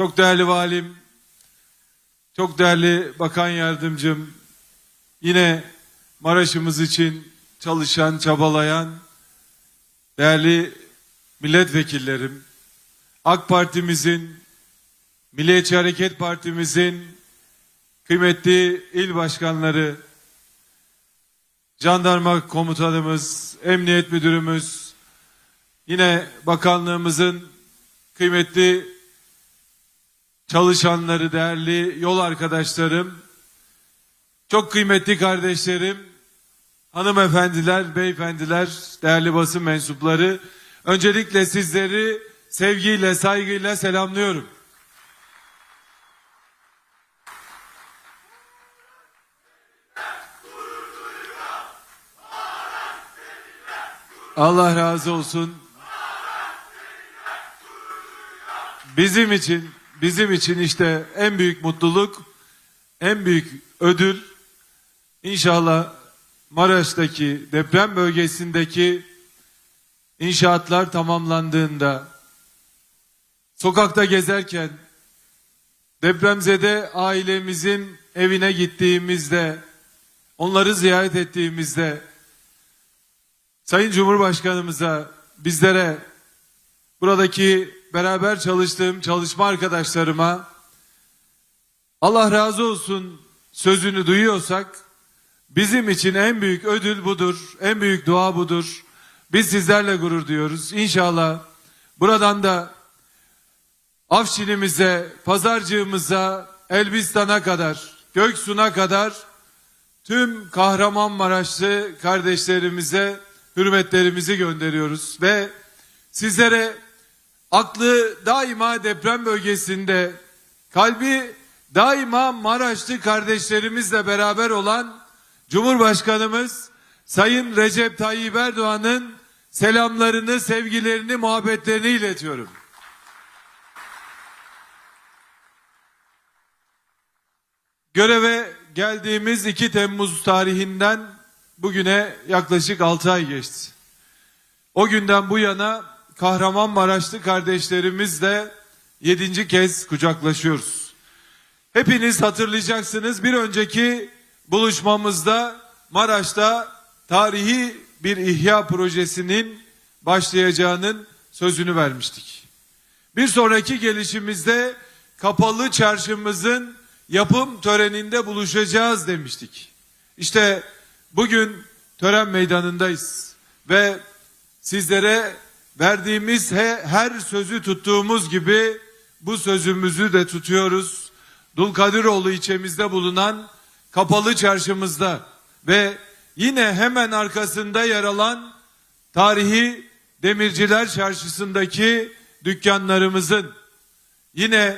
Çok değerli valim, çok değerli bakan yardımcım, yine Maraş'ımız için çalışan, çabalayan değerli milletvekillerim, AK Parti'mizin, Milliyetçi Hareket Partimizin kıymetli il başkanları, jandarma komutanımız, emniyet müdürümüz, yine bakanlığımızın kıymetli çalışanları, değerli yol arkadaşlarım, çok kıymetli kardeşlerim, hanımefendiler, beyefendiler, değerli basın mensupları, öncelikle sizleri sevgiyle, saygıyla selamlıyorum. Allah razı olsun. Bizim için, bizim için işte en büyük mutluluk, en büyük ödül inşallah Maraş'taki deprem bölgesindeki inşaatlar tamamlandığında sokakta gezerken depremzede ailemizin evine gittiğimizde onları ziyaret ettiğimizde Sayın Cumhurbaşkanımıza bizlere buradaki beraber çalıştığım çalışma arkadaşlarıma Allah razı olsun sözünü duyuyorsak bizim için en büyük ödül budur. En büyük dua budur. Biz sizlerle gurur duyuyoruz. İnşallah buradan da Afşinimize, Pazarcığımıza, Elbistan'a kadar, Göksu'na kadar tüm Kahramanmaraşlı kardeşlerimize hürmetlerimizi gönderiyoruz ve sizlere aklı daima deprem bölgesinde, kalbi daima Maraşlı kardeşlerimizle beraber olan Cumhurbaşkanımız Sayın Recep Tayyip Erdoğan'ın selamlarını, sevgilerini, muhabbetlerini iletiyorum. Göreve geldiğimiz 2 Temmuz tarihinden bugüne yaklaşık 6 ay geçti. O günden bu yana Kahramanmaraşlı kardeşlerimizle yedinci kez kucaklaşıyoruz. Hepiniz hatırlayacaksınız bir önceki buluşmamızda Maraş'ta tarihi bir ihya projesinin başlayacağının sözünü vermiştik. Bir sonraki gelişimizde kapalı çarşımızın yapım töreninde buluşacağız demiştik. İşte bugün tören meydanındayız ve sizlere verdiğimiz he- her sözü tuttuğumuz gibi bu sözümüzü de tutuyoruz. Dulkadiroğlu ilçemizde bulunan kapalı çarşımızda ve yine hemen arkasında yer alan tarihi Demirciler Çarşısı'ndaki dükkanlarımızın yine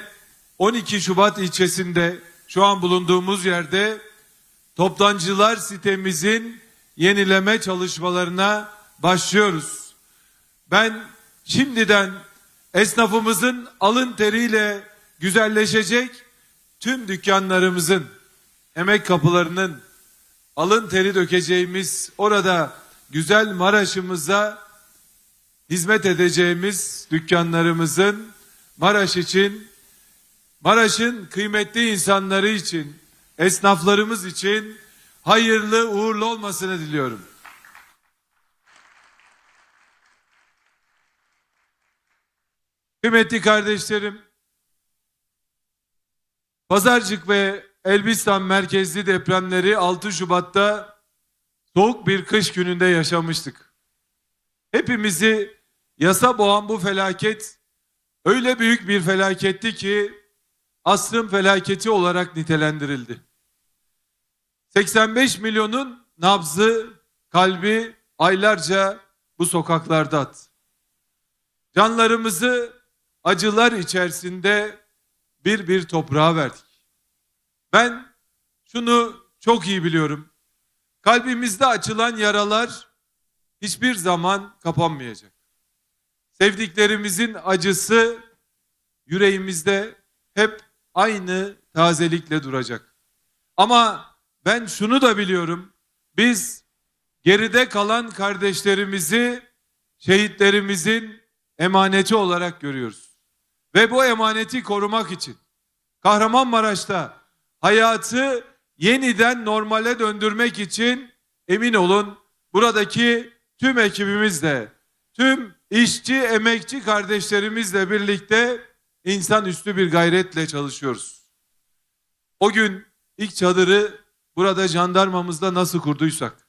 12 Şubat ilçesinde şu an bulunduğumuz yerde toptancılar sitemizin yenileme çalışmalarına başlıyoruz. Ben şimdiden esnafımızın alın teriyle güzelleşecek tüm dükkanlarımızın emek kapılarının alın teri dökeceğimiz orada güzel Maraş'ımıza hizmet edeceğimiz dükkanlarımızın Maraş için Maraş'ın kıymetli insanları için esnaflarımız için hayırlı uğurlu olmasını diliyorum. Kıymetli kardeşlerim, Pazarcık ve Elbistan merkezli depremleri 6 Şubat'ta soğuk bir kış gününde yaşamıştık. Hepimizi yasa boğan bu felaket öyle büyük bir felaketti ki asrın felaketi olarak nitelendirildi. 85 milyonun nabzı, kalbi aylarca bu sokaklarda attı. Canlarımızı acılar içerisinde bir bir toprağa verdik. Ben şunu çok iyi biliyorum. Kalbimizde açılan yaralar hiçbir zaman kapanmayacak. Sevdiklerimizin acısı yüreğimizde hep aynı tazelikle duracak. Ama ben şunu da biliyorum. Biz geride kalan kardeşlerimizi şehitlerimizin emaneti olarak görüyoruz. Ve bu emaneti korumak için Kahramanmaraş'ta hayatı yeniden normale döndürmek için emin olun buradaki tüm ekibimizle, tüm işçi, emekçi kardeşlerimizle birlikte insanüstü bir gayretle çalışıyoruz. O gün ilk çadırı burada jandarmamızla nasıl kurduysak,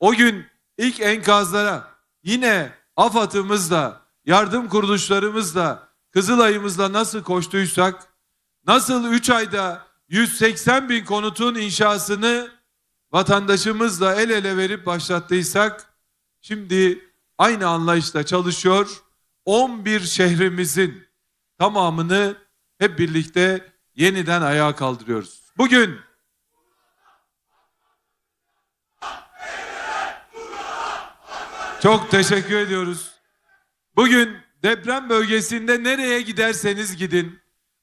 o gün ilk enkazlara yine AFAD'ımızla, yardım kuruluşlarımızla, Kızılay'ımızla nasıl koştuysak, nasıl 3 ayda 180 bin konutun inşasını vatandaşımızla el ele verip başlattıysak, şimdi aynı anlayışla çalışıyor, 11 şehrimizin tamamını hep birlikte yeniden ayağa kaldırıyoruz. Bugün Çok teşekkür ediyoruz. Bugün deprem bölgesinde nereye giderseniz gidin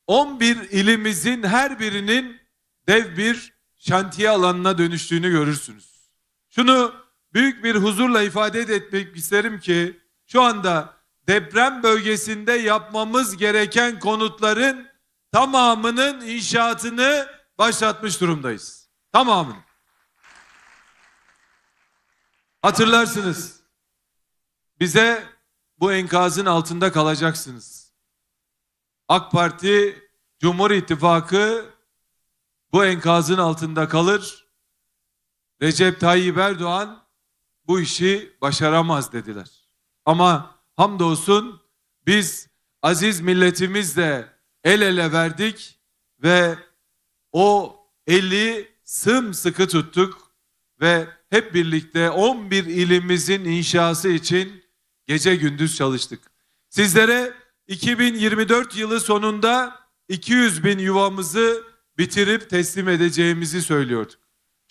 11 ilimizin her birinin dev bir şantiye alanına dönüştüğünü görürsünüz. Şunu büyük bir huzurla ifade etmek isterim ki şu anda deprem bölgesinde yapmamız gereken konutların tamamının inşaatını başlatmış durumdayız. Tamamını. Hatırlarsınız. Bize bu enkazın altında kalacaksınız. AK Parti, Cumhur İttifakı bu enkazın altında kalır. Recep Tayyip Erdoğan bu işi başaramaz dediler. Ama hamdolsun biz aziz milletimizle el ele verdik ve o eli sımsıkı tuttuk ve hep birlikte 11 ilimizin inşası için gece gündüz çalıştık. Sizlere 2024 yılı sonunda 200 bin yuvamızı bitirip teslim edeceğimizi söylüyorduk.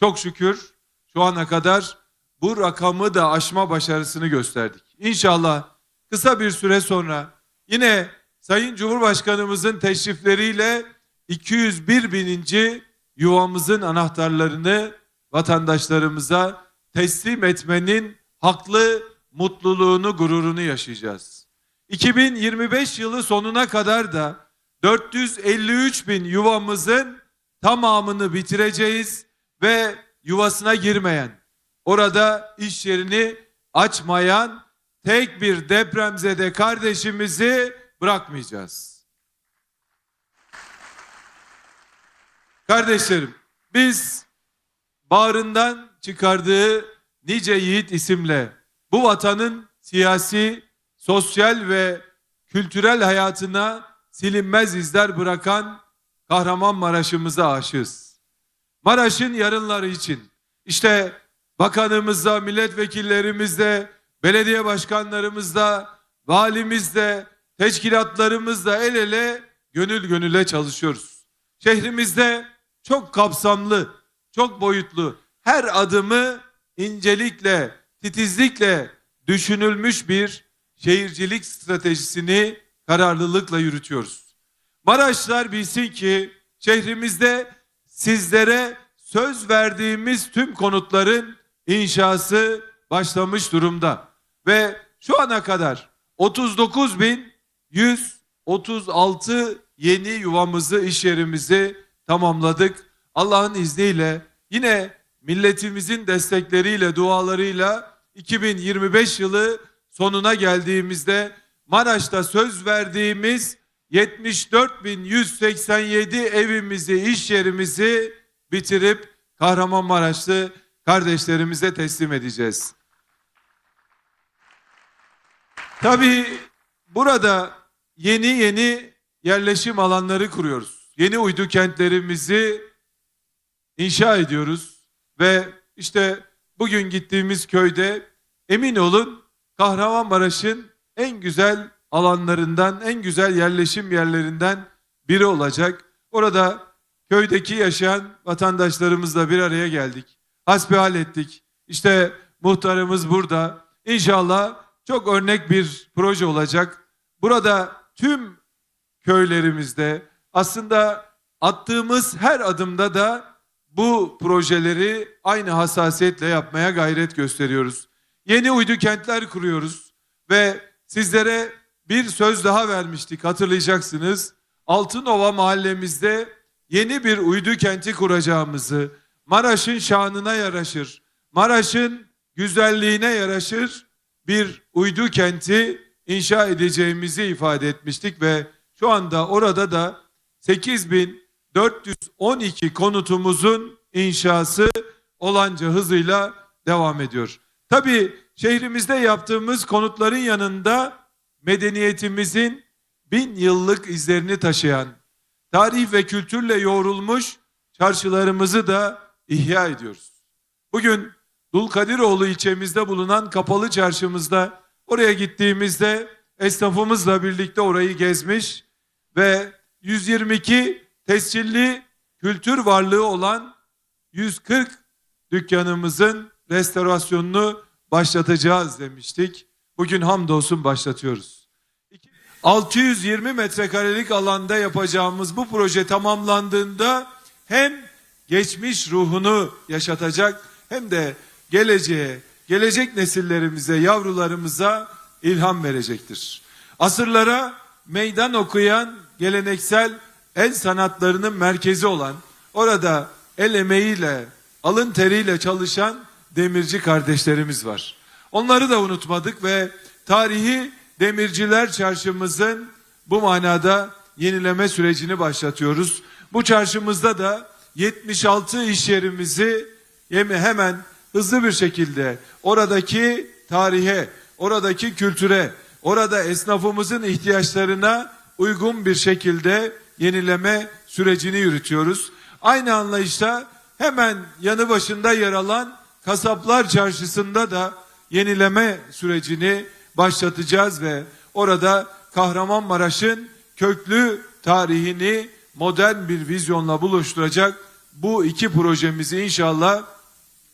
Çok şükür şu ana kadar bu rakamı da aşma başarısını gösterdik. İnşallah kısa bir süre sonra yine Sayın Cumhurbaşkanımızın teşrifleriyle 201 bininci yuvamızın anahtarlarını vatandaşlarımıza teslim etmenin haklı mutluluğunu, gururunu yaşayacağız. 2025 yılı sonuna kadar da 453 bin yuvamızın tamamını bitireceğiz ve yuvasına girmeyen, orada iş yerini açmayan tek bir depremzede kardeşimizi bırakmayacağız. Kardeşlerim, biz bağrından çıkardığı nice yiğit isimle bu vatanın siyasi, sosyal ve kültürel hayatına silinmez izler bırakan Kahramanmaraş'ımıza aşığız. Maraş'ın yarınları için işte bakanımızla, milletvekillerimizle, belediye başkanlarımızla, valimizle, teşkilatlarımızla el ele gönül gönüle çalışıyoruz. Şehrimizde çok kapsamlı, çok boyutlu, her adımı incelikle, titizlikle düşünülmüş bir şehircilik stratejisini kararlılıkla yürütüyoruz. Maraşlar bilsin ki şehrimizde sizlere söz verdiğimiz tüm konutların inşası başlamış durumda. Ve şu ana kadar 39.136 yeni yuvamızı, iş yerimizi tamamladık. Allah'ın izniyle yine milletimizin destekleriyle, dualarıyla 2025 yılı sonuna geldiğimizde Maraş'ta söz verdiğimiz 74.187 evimizi, iş yerimizi bitirip Kahramanmaraşlı kardeşlerimize teslim edeceğiz. Tabii burada yeni yeni yerleşim alanları kuruyoruz. Yeni uydu kentlerimizi inşa ediyoruz ve işte bugün gittiğimiz köyde emin olun Kahramanmaraş'ın en güzel alanlarından, en güzel yerleşim yerlerinden biri olacak. Orada köydeki yaşayan vatandaşlarımızla bir araya geldik. Hasbihal ettik. İşte muhtarımız burada. İnşallah çok örnek bir proje olacak. Burada tüm köylerimizde aslında attığımız her adımda da bu projeleri aynı hassasiyetle yapmaya gayret gösteriyoruz. Yeni uydu kentler kuruyoruz ve sizlere bir söz daha vermiştik hatırlayacaksınız. Altınova mahallemizde yeni bir uydu kenti kuracağımızı, Maraş'ın şanına yaraşır, Maraş'ın güzelliğine yaraşır bir uydu kenti inşa edeceğimizi ifade etmiştik ve şu anda orada da 8412 konutumuzun inşası olanca hızıyla devam ediyor. Tabii şehrimizde yaptığımız konutların yanında medeniyetimizin bin yıllık izlerini taşıyan, tarih ve kültürle yoğrulmuş çarşılarımızı da ihya ediyoruz. Bugün Dulkadiroğlu ilçemizde bulunan kapalı çarşımızda oraya gittiğimizde esnafımızla birlikte orayı gezmiş ve 122 tescilli kültür varlığı olan 140 dükkanımızın restorasyonunu başlatacağız demiştik. Bugün hamdolsun başlatıyoruz. 620 metrekarelik alanda yapacağımız bu proje tamamlandığında hem geçmiş ruhunu yaşatacak hem de geleceğe, gelecek nesillerimize, yavrularımıza ilham verecektir. Asırlara meydan okuyan geleneksel el sanatlarının merkezi olan, orada el emeğiyle, alın teriyle çalışan demirci kardeşlerimiz var. Onları da unutmadık ve tarihi demirciler çarşımızın bu manada yenileme sürecini başlatıyoruz. Bu çarşımızda da 76 iş yerimizi hemen hızlı bir şekilde oradaki tarihe, oradaki kültüre, orada esnafımızın ihtiyaçlarına uygun bir şekilde yenileme sürecini yürütüyoruz. Aynı anlayışla hemen yanı başında yer alan Kasaplar Çarşısı'nda da yenileme sürecini başlatacağız ve orada Kahramanmaraş'ın köklü tarihini modern bir vizyonla buluşturacak bu iki projemizi inşallah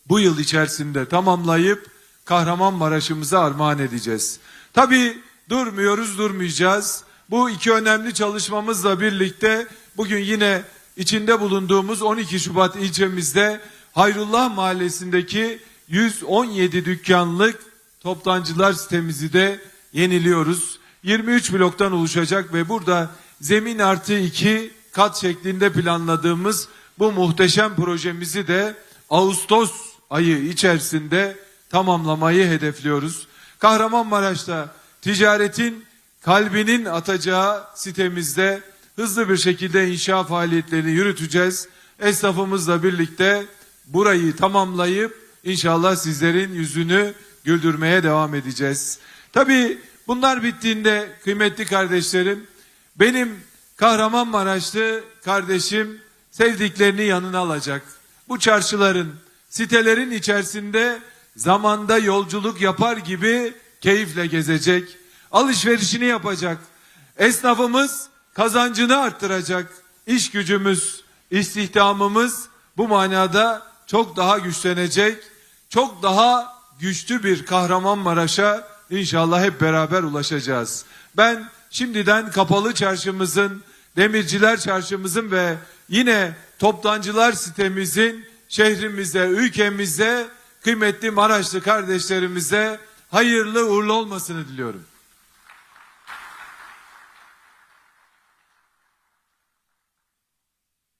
bu yıl içerisinde tamamlayıp Kahramanmaraş'ımıza armağan edeceğiz. Tabii durmuyoruz, durmayacağız. Bu iki önemli çalışmamızla birlikte bugün yine içinde bulunduğumuz 12 Şubat ilçemizde Hayrullah Mahallesi'ndeki 117 dükkanlık toptancılar sitemizi de yeniliyoruz. 23 bloktan oluşacak ve burada zemin artı 2 kat şeklinde planladığımız bu muhteşem projemizi de Ağustos ayı içerisinde tamamlamayı hedefliyoruz. Kahramanmaraş'ta ticaretin kalbinin atacağı sitemizde hızlı bir şekilde inşa faaliyetlerini yürüteceğiz. Esnafımızla birlikte burayı tamamlayıp inşallah sizlerin yüzünü güldürmeye devam edeceğiz. Tabii bunlar bittiğinde kıymetli kardeşlerim benim Kahramanmaraşlı kardeşim sevdiklerini yanına alacak. Bu çarşıların, sitelerin içerisinde zamanda yolculuk yapar gibi keyifle gezecek. Alışverişini yapacak. Esnafımız kazancını arttıracak. İş gücümüz, istihdamımız bu manada çok daha güçlenecek. Çok daha güçlü bir Kahramanmaraş'a inşallah hep beraber ulaşacağız. Ben şimdiden kapalı çarşımızın, demirciler çarşımızın ve yine toptancılar sitemizin şehrimize, ülkemize, kıymetli Maraşlı kardeşlerimize hayırlı uğurlu olmasını diliyorum.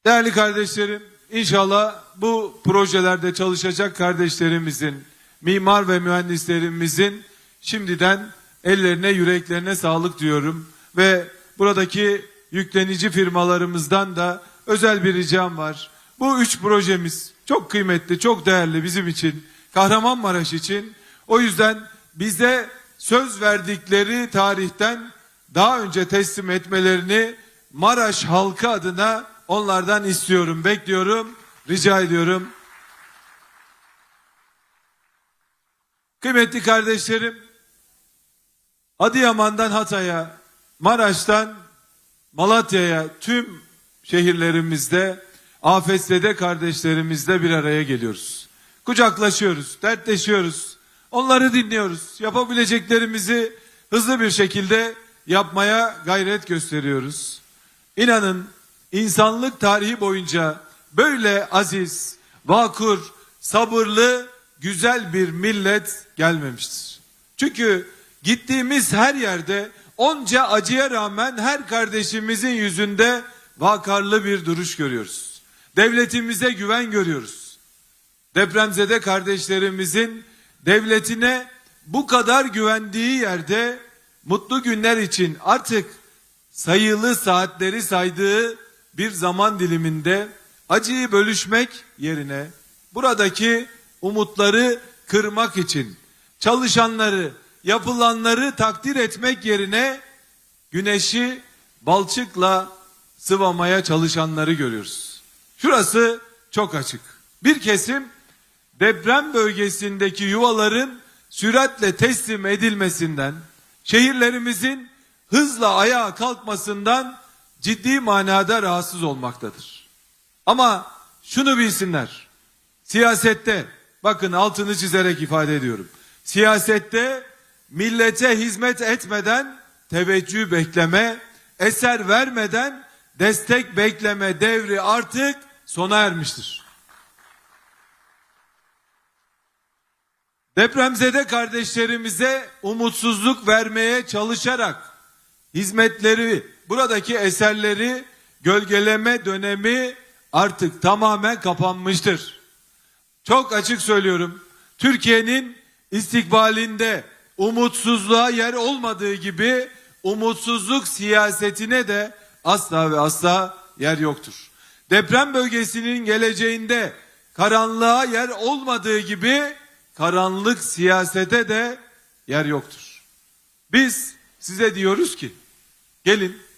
Değerli kardeşlerim, inşallah bu projelerde çalışacak kardeşlerimizin, mimar ve mühendislerimizin şimdiden ellerine, yüreklerine sağlık diyorum ve buradaki yüklenici firmalarımızdan da özel bir ricam var. Bu üç projemiz çok kıymetli, çok değerli bizim için, Kahramanmaraş için. O yüzden bize söz verdikleri tarihten daha önce teslim etmelerini Maraş halkı adına onlardan istiyorum, bekliyorum, rica ediyorum. Kıymetli kardeşlerim, Adıyaman'dan Hatay'a, Maraş'tan Malatya'ya tüm şehirlerimizde afetlede kardeşlerimizle bir araya geliyoruz. Kucaklaşıyoruz, dertleşiyoruz. Onları dinliyoruz. Yapabileceklerimizi hızlı bir şekilde yapmaya gayret gösteriyoruz. İnanın insanlık tarihi boyunca böyle aziz, vakur, sabırlı, güzel bir millet gelmemiştir. Çünkü gittiğimiz her yerde onca acıya rağmen her kardeşimizin yüzünde vakarlı bir duruş görüyoruz. Devletimize güven görüyoruz. Depremzede kardeşlerimizin devletine bu kadar güvendiği yerde mutlu günler için artık sayılı saatleri saydığı bir zaman diliminde acıyı bölüşmek yerine buradaki umutları kırmak için çalışanları, yapılanları takdir etmek yerine güneşi balçıkla sıvamaya çalışanları görüyoruz. Şurası çok açık. Bir kesim deprem bölgesindeki yuvaların süratle teslim edilmesinden, şehirlerimizin hızla ayağa kalkmasından ciddi manada rahatsız olmaktadır. Ama şunu bilsinler. Siyasette bakın altını çizerek ifade ediyorum. Siyasette millete hizmet etmeden teveccüh bekleme, eser vermeden destek bekleme devri artık sona ermiştir. Depremzede kardeşlerimize umutsuzluk vermeye çalışarak hizmetleri, buradaki eserleri gölgeleme dönemi artık tamamen kapanmıştır. Çok açık söylüyorum. Türkiye'nin istikbalinde umutsuzluğa yer olmadığı gibi umutsuzluk siyasetine de asla ve asla yer yoktur. Deprem bölgesinin geleceğinde karanlığa yer olmadığı gibi karanlık siyasete de yer yoktur. Biz size diyoruz ki gelin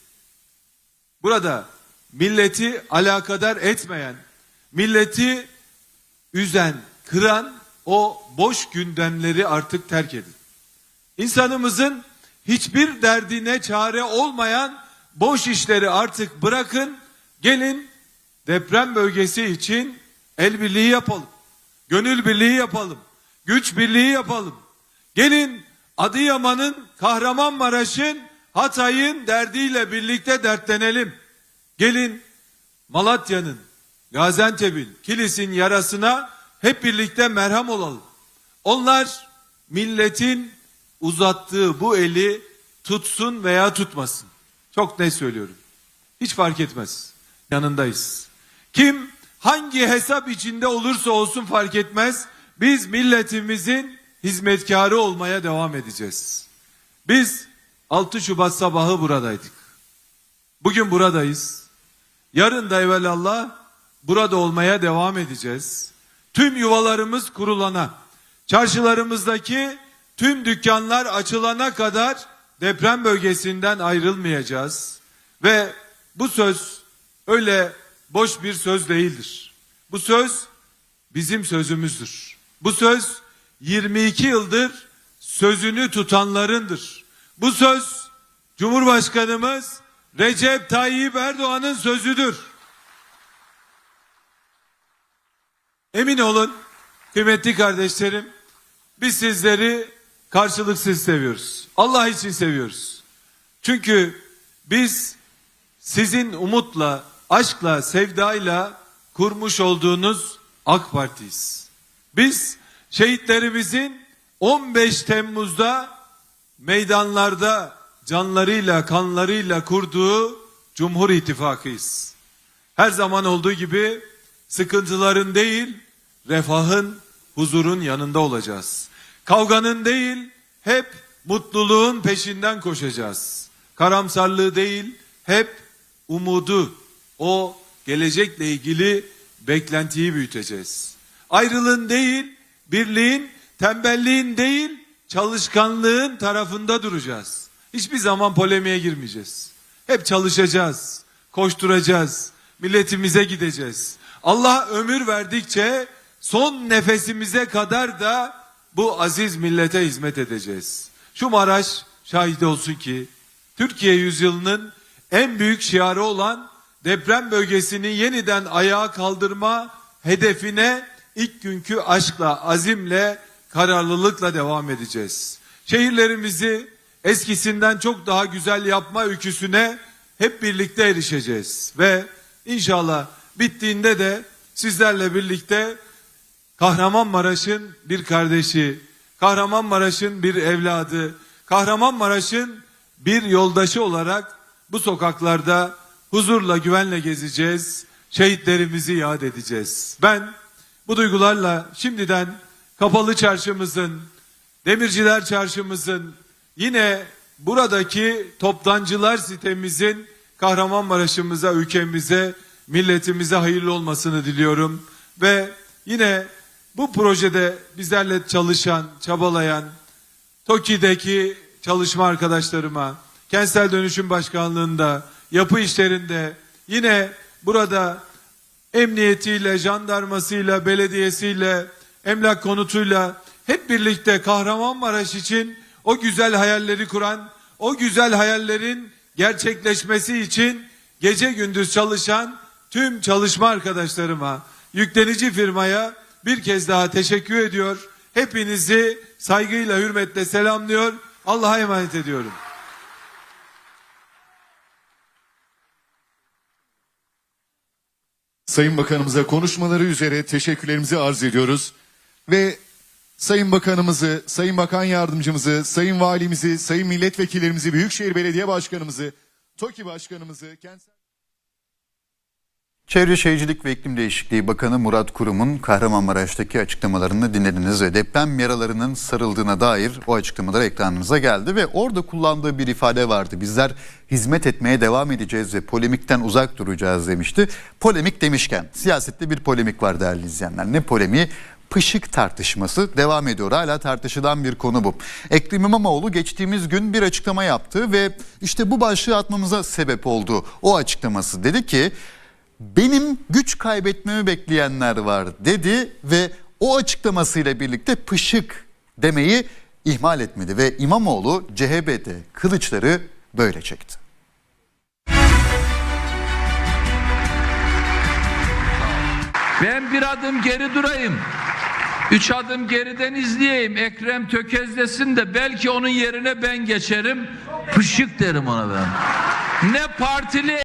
burada milleti alakadar etmeyen, milleti üzen, kıran o boş gündemleri artık terk edin. İnsanımızın hiçbir derdine çare olmayan boş işleri artık bırakın. Gelin deprem bölgesi için el birliği yapalım. Gönül birliği yapalım. Güç birliği yapalım. Gelin Adıyaman'ın, Kahramanmaraş'ın, Hatay'ın derdiyle birlikte dertlenelim. Gelin Malatya'nın, Gaziantep'in, Kilis'in yarasına hep birlikte merham olalım. Onlar milletin uzattığı bu eli tutsun veya tutmasın. Çok ne söylüyorum. Hiç fark etmez. Yanındayız. Kim hangi hesap içinde olursa olsun fark etmez. Biz milletimizin hizmetkarı olmaya devam edeceğiz. Biz 6 Şubat sabahı buradaydık. Bugün buradayız. Yarın da evvelallah burada olmaya devam edeceğiz. Tüm yuvalarımız kurulana, çarşılarımızdaki tüm dükkanlar açılana kadar deprem bölgesinden ayrılmayacağız. Ve bu söz öyle boş bir söz değildir. Bu söz bizim sözümüzdür. Bu söz 22 yıldır sözünü tutanlarındır. Bu söz Cumhurbaşkanımız Recep Tayyip Erdoğan'ın sözüdür. Emin olun kıymetli kardeşlerim biz sizleri karşılıksız seviyoruz. Allah için seviyoruz. Çünkü biz sizin umutla, aşkla, sevdayla kurmuş olduğunuz AK Parti'yiz. Biz şehitlerimizin 15 Temmuz'da meydanlarda canlarıyla, kanlarıyla kurduğu Cumhur İttifakı'yız. Her zaman olduğu gibi sıkıntıların değil, refahın, huzurun yanında olacağız. Kavganın değil, hep mutluluğun peşinden koşacağız. Karamsarlığı değil, hep umudu, o gelecekle ilgili beklentiyi büyüteceğiz. Ayrılığın değil, birliğin, tembelliğin değil, çalışkanlığın tarafında duracağız. Hiçbir zaman polemiğe girmeyeceğiz. Hep çalışacağız, koşturacağız, milletimize gideceğiz. Allah ömür verdikçe son nefesimize kadar da bu aziz millete hizmet edeceğiz. Şu Maraş şahit olsun ki Türkiye yüzyılının en büyük şiarı olan deprem bölgesini yeniden ayağa kaldırma hedefine ilk günkü aşkla, azimle, kararlılıkla devam edeceğiz. Şehirlerimizi eskisinden çok daha güzel yapma öyküsüne hep birlikte erişeceğiz ve inşallah bittiğinde de sizlerle birlikte Kahramanmaraş'ın bir kardeşi, Kahramanmaraş'ın bir evladı, Kahramanmaraş'ın bir yoldaşı olarak bu sokaklarda huzurla güvenle gezeceğiz. Şehitlerimizi yad edeceğiz. Ben bu duygularla şimdiden Kapalı Çarşımızın, Demirciler Çarşımızın, yine buradaki toptancılar sitemizin Kahramanmaraş'ımıza, ülkemize, milletimize hayırlı olmasını diliyorum. Ve yine bu projede bizlerle çalışan, çabalayan, TOKİ'deki çalışma arkadaşlarıma, Kentsel Dönüşüm Başkanlığı'nda, yapı işlerinde, yine burada emniyetiyle, jandarmasıyla, belediyesiyle, emlak konutuyla hep birlikte Kahramanmaraş için o güzel hayalleri kuran, o güzel hayallerin gerçekleşmesi için gece gündüz çalışan tüm çalışma arkadaşlarıma, yüklenici firmaya bir kez daha teşekkür ediyor. Hepinizi saygıyla, hürmetle selamlıyor. Allah'a emanet ediyorum. Sayın Bakanımıza konuşmaları üzere teşekkürlerimizi arz ediyoruz. Ve Sayın Bakanımızı, Sayın Bakan Yardımcımızı, Sayın Valimizi, Sayın Milletvekillerimizi, Büyükşehir Belediye Başkanımızı, TOKİ Başkanımızı, kentsel... Çevre Şehircilik ve İklim Değişikliği Bakanı Murat Kurum'un Kahramanmaraş'taki açıklamalarını dinlediniz ve deprem yaralarının sarıldığına dair o açıklamalar ekranınıza geldi ve orada kullandığı bir ifade vardı. Bizler hizmet etmeye devam edeceğiz ve polemikten uzak duracağız demişti. Polemik demişken siyasette bir polemik var değerli izleyenler. Ne polemiği? Pışık tartışması devam ediyor. Hala tartışılan bir konu bu. Ekrem İmamoğlu geçtiğimiz gün bir açıklama yaptı ve işte bu başlığı atmamıza sebep oldu. O açıklaması dedi ki benim güç kaybetmemi bekleyenler var dedi ve o açıklamasıyla birlikte pışık demeyi ihmal etmedi ve İmamoğlu CHP'de kılıçları böyle çekti. Ben bir adım geri durayım. Üç adım geriden izleyeyim. Ekrem tökezlesin de belki onun yerine ben geçerim. Pışık derim ona ben. Ne partili